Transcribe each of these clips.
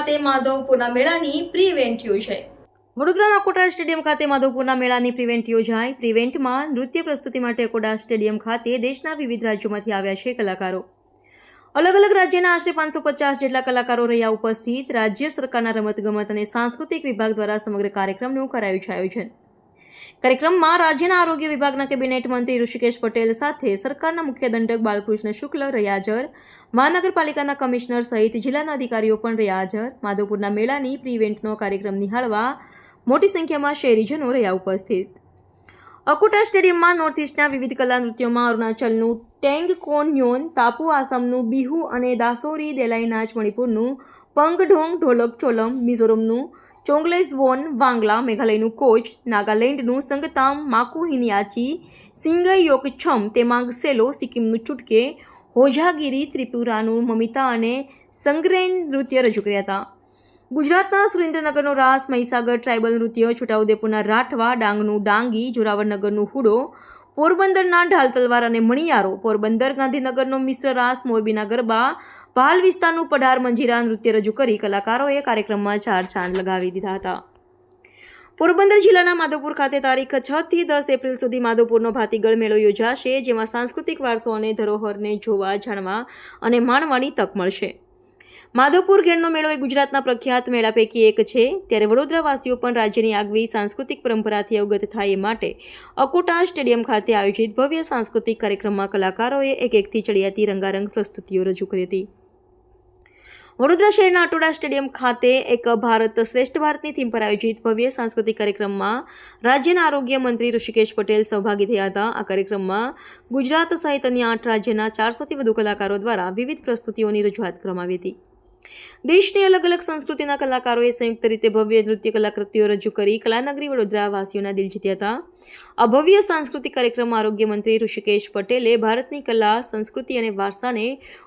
ખાતે માધવપુરના મેળાની પ્રિવેન્ટ યોજાઈ વડોદરાના અકોટા સ્ટેડિયમ ખાતે માધવપુરના મેળાની પ્રિવેન્ટ યોજાઈ પ્રિવેન્ટમાં નૃત્ય પ્રસ્તુતિ માટે અકોટા સ્ટેડિયમ ખાતે દેશના વિવિધ રાજ્યોમાંથી આવ્યા છે કલાકારો. અલગ અલગ રાજ્યના આશરે પાંચસો પચાસ જેટલા કલાકારો રહ્યા ઉપસ્થિત. રાજ્ય સરકારના રમતગમત અને સાંસ્કૃતિક વિભાગ દ્વારા સમગ્ર કાર્યક્રમનું કરાયું છે આયોજન. કાર્યક્રમમાં રાજ્યના આરોગ્ય વિભાગના કેબિનેટ મંત્રી ઋષિકેશ પટેલ સાથે સરકારના મુખ્ય દંડક બાલકૃષ્ણ શુક્લ, રહ્યા મહાનગરપાલિકાના કમિશનર સહિત જિલ્લાના અધિકારીઓ પણ રહ્યા માધવપુરના મેળાની પ્રી ઇવેન્ટનો કાર્યક્રમ નિહાળવા મોટી સંખ્યામાં શહેરીજનો રહ્યા ઉપસ્થિત. અકોટા સ્ટેડિયમમાં નોર્થ ઇસ્ટના વિવિધ કલા નૃત્યોમાં અરુણાચલનું ટેંગ કોન્યોન તાપુ આસામનું બિહુ અને દાસોરી દેલાઈ નાચ મણિપુરનું પંગ ઢોંગ ઢોલક ચોલમ, મિઝોરમનું ચોંગલેસ વોન, વાંગલા, મેઘાલયનું કોચ, નાગાલેન્ડનું સંગતામ માકુહિનિયાચી હિનિયાચી સિંગય યોકછમ તેમાંગ સેલો, સિક્કિમનું ચૂટકે, હોજાગીરી, ત્રિપુરાનું મમિતા અને સંગ્રેન નૃત્ય રજૂ કર્યા હતા. ગુજરાતના સુરેન્દ્રનગરનો રાસ, મહીસાગર ટ્રાઇબલ નૃત્ય, છોટાઉદેપુરના રાઠવા, ડાંગનું ડાંગી, જોરાવરનગરનું હુડો, પોરબંદરના ઢાલ તલવાર અને મણિયારો, પોરબંદર ગાંધીનગરનો મિશ્ર રાસ, મોરબીના ગરબા ભાલ વિસ્તારનું પઢાર મંજીરા નૃત્ય રજૂ કરી કલાકારોએ કાર્યક્રમમાં ચાર ચાંદ લગાવી દીધા હતા. પોરબંદર જિલ્લાના માધવપુર ખાતે તારીખ છ થી દસ એપ્રિલ સુધી માધવપુરનો ભાતીગળ મેળો યોજાશે, જેમાં સાંસ્કૃતિક વારસો અને ધરોહરને જોવા, જાણવા અને માણવાની તક મળશે. માધવપુર ગેણનો મેળો એ ગુજરાતના પ્રખ્યાત મેળા પૈકી એક છે. ત્યારે વડોદરાવાસીઓ પણ રાજ્યની આગવી સાંસ્કૃતિક પરંપરાથી અવગત થાય એ માટે અકોટા સ્ટેડિયમ ખાતે આયોજિત ભવ્ય સાંસ્કૃતિક કાર્યક્રમમાં કલાકારોએ એક એકથી ચડિયાતી રંગારંગ પ્રસ્તુતિઓ રજૂ કરી હતી. વડોદરા શહેરના અટોડા સ્ટેડિયમ ખાતે એક ભારત શ્રેષ્ઠ ભારતની થીમ પર આયોજિત ભવ્ય સાંસ્કૃતિક કાર્યક્રમમાં રાજ્યના આરોગ્ય મંત્રી ઋષિકેશ પટેલ સહભાગી થયા હતા. આ કાર્યક્રમમાં ગુજરાત સહિત અન્ય આઠ રાજ્યના ચારસોથી વધુ કલાકારો દ્વારા વિવિધ પ્રસ્તુતિઓની રજૂઆત કરવામાં આવી હતી. દેશની અલગ અલગ સંસ્કૃતિના કલાકારોએ સંયુક્ત રીતે ભવ્ય નૃત્ય કલાકૃતિઓ રજૂ કરી કલાનગરી વડોદરા વાસીઓના દિલ જીત્યા હતા. આ ભવ્ય સાંસ્કૃતિક કાર્યક્રમમાં આરોગ્ય મંત્રી ઋષિકેશ પટેલે ભારતની કલા, સંસ્કૃતિ અને વારસાને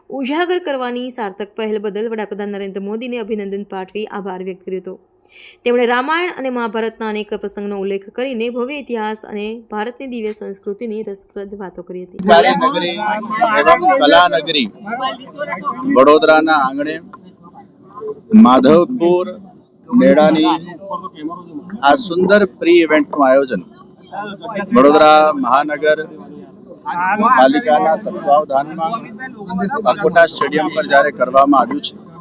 ઉજાગર કરવાની સાર્થક પહેલ બદલ વડાપ્રધાન નરેન્દ્ર મોદીને અભિનંદન પાઠવી આભાર વ્યક્ત કર્યો હતો. તેમણે રામાયણ અને મહાભારતના અનેક પ્રસંગનો ઉલ્લેખ કરીને ભવ્ય ઇતિહાસ અને ભારતની દિવ્ય સંસ્કૃતિની રસપ્રદ વાતો કરી હતી. વડોદરાના આંગણે માધવપુર મેળાની આ સુંદર પ્રી ઇવેન્ટનું આયોજન વડોદરા મહાનગર પાલિકાના તત્વાવધાનમાં અકોટા સ્ટેડિયમ પર જ્યારે કરવામાં આવ્યું છે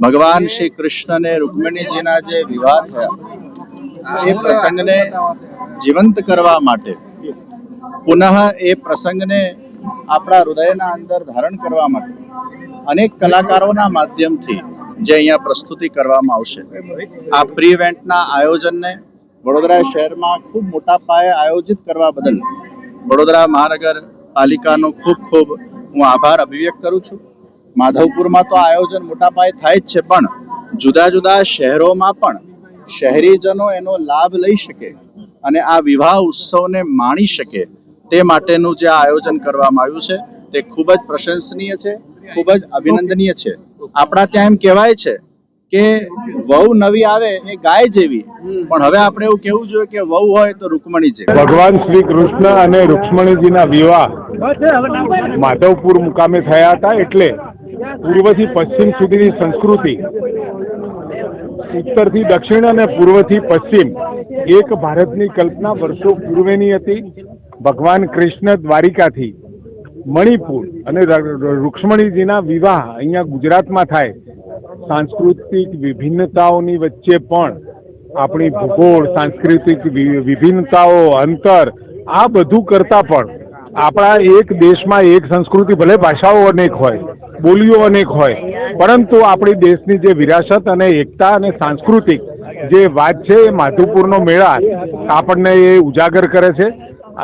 ભગવાન શ્રી કૃષ્ણ અને રૂકમિણીજીના જે વિવાહ થયા, એ પ્રસંગને જીવંત કરવા માટે પુનઃ એ પ્રસંગને આપણા હૃદયના અંદર ધારણ કરવા માટે અનેક કલાકારોના માધ્યમથી જે અહીંયા પ્રસ્તુતિ કરવામાં આવશે. આ પ્રી ઇવેન્ટના આયોજનને વડોદરા શહેરમાં ખૂબ મોટા પાયે આયોજિત કરવા બદલ વડોદરા મહાનગર પાલિકાનો ખૂબ ખૂબ હું આભાર અભિવ્યક્ત કરું છું. માધવપુરમાં તો આયોજન મોટા પાયે થાય જ છે, પણ જુદા જુદા શહેરોમાં પણ શહેરીજનો એનો લાભ લઈ શકે અને આ વિવાહ ઉત્સવને માણી શકે તે માટેનું જે આયોજન કરવામાં આવ્યું છે, તે ખૂબ જ પ્રશંસનીય છે, ખૂબ જ અભિનંદનીય છે. આપણા ત્યાં એમ કહેવાય છે કે વહુ નવી આવે એ ગાય જેવી, પણ હવે આપણે એવું કેવું જોઈએ કે વહુ હોય તો રૂકમણી જેવી. ભગવાન શ્રી કૃષ્ણ અને રૂક્ષ્મણીજીના વિવાહ માધવપુર મુકામે થયા હતા એટલે પૂર્વથી પશ્ચિમ સુધીની સંસ્કૃતિ. ઉત્તરથી દક્ષિણ અને પૂર્વથી પશ્ચિમ. એક ભારતની કલ્પના વર્ષો પૂર્વેની હતી. ભગવાન કૃષ્ણ દ્વારિકાથી મણિપુર અને રૂક્ષ્મણીજીના વિવાહ અહીંયા ગુજરાતમાં થાય. સાંસ્કૃતિક વિભિન્નતાઓની વચ્ચે પણ આપણી ભૂગોળ, સાંસ્કૃતિક વિભિન્નતાઓ, અંતર આ બધું કરતા પણ આપણા એક દેશમાં એક સંસ્કૃતિ ભલે ભાષાઓ અનેક હોય, બોલીઓ અનેક હોય, પરંતુ આપણી દેશની જે વિરાસત અને એકતા અને સાંસ્કૃતિક જે વાત છે એ માધવપુરનો મેળા આપણને એ ઉજાગર કરે છે.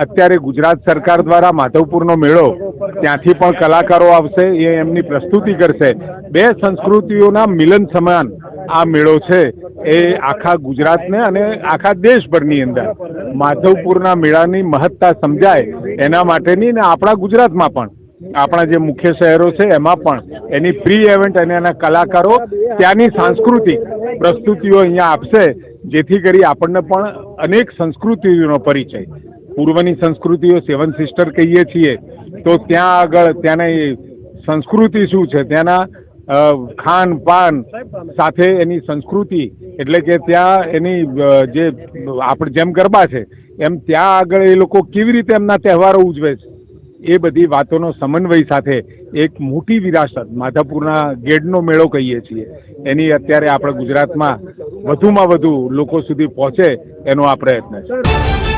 અત્યારે ગુજરાત સરકાર દ્વારા માધવપુરનો મેળો ત્યાંથી પણ કલાકારો આવશે, એ એમની પ્રસ્તુતિ કરશે. બે સંસ્કૃતિઓના મિલન સમાન આ મેળો છે એ આખા ગુજરાતને અને આખા દેશભરની અંદર. માધવપુરના મેળાની મહત્તા સમજાય એના માટેની ને આપણા ગુજરાતમાં પણ. આપણા જે મુખ્ય શહેરો છે એમાં પણ. એની પ્રી ઇવેન્ટ અને એના કલાકારો ત્યાંની સાંસ્કૃતિક પ્રસ્તુતિઓ અહીંયા આપશે, જેથી કરી આપણને પણ અનેક સંસ્કૃતિઓનો પરિચય. પૂર્વની સંસ્કૃતિઓ સેવન સિસ્ટર કહીએ છીએ. તો ત્યાં આગળ ત્યાંની સંસ્કૃતિ શું છે? ત્યાંના ખાન પાન સાથે એની સંસ્કૃતિ, એટલે કે ત્યાં એની જે આપણે જેમ ગરબા છે, એમ ત્યાં આગળ એ લોકો કેવી રીતે એમના તહેવારો ઉજવે છે, એ બધી વાતોનો સમન્વય સાથે એક મોટી વિરાસત, માધાપુરના ગેડનો મેળો કહીએ છીએ. એની અત્યારે આપણે ગુજરાતમાં વધુમાં વધુ લોકો સુધી પહોંચે એનો આ પ્રયત્ન છે.